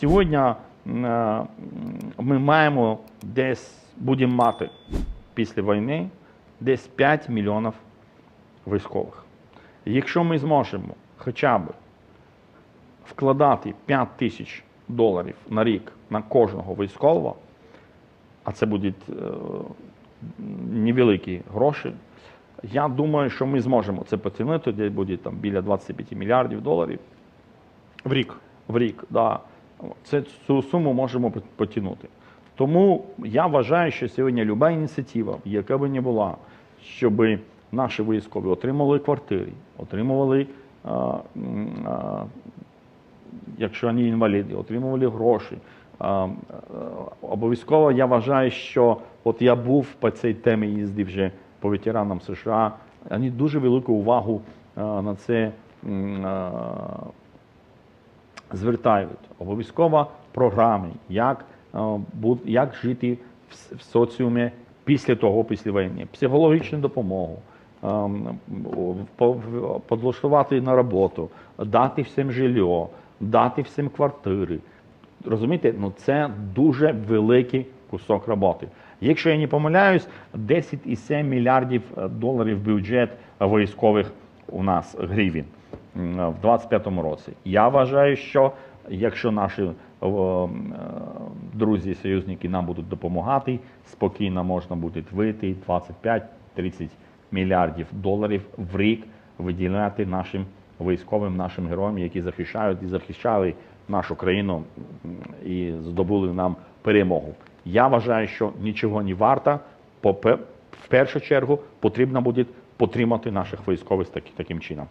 Сьогодні е, ми маємо десь, будемо мати після війни десь 5 мільйонів військових. Якщо ми зможемо хоча б вкладати 5 тисяч доларів на рік на кожного військового, а це будуть е, невеликі гроші, я думаю, що ми зможемо це потягнути, де буде там біля 25 мільярдів доларів В рік. в рік. Да. Це, цю суму можемо потягнути. Тому я вважаю, що сьогодні люба ініціатива, яка би не була, щоб наші військові отримували квартири, отримували, а, а, якщо вони інваліди, отримували гроші. Е, обов'язково я вважаю, що от я був по цій темі їздив вже по ветеранам США. Вони дуже велику увагу на це а, звертають. Обов'язково програми, як, е, як жити в, соціумі після того, після війни, психологічну допомогу, ем, подлаштувати на роботу, дати всім жилье, дати всім квартири. Розумієте, ну це дуже великий кусок роботи. Якщо я не помиляюсь, 10,7 мільярдів е, доларів бюджет військових у нас гривень в 25-му році. Я вважаю, що якщо наші е, друзі, союзники нам будуть допомагати, спокійно можна буде вийти 25-30 мільярдів доларів в рік виділяти нашим військовим, нашим героям, які захищають і захищали нашу країну і здобули нам перемогу. Я вважаю, що нічого не варто. В першу чергу потрібно буде підтримати наших військових таки- таким чином.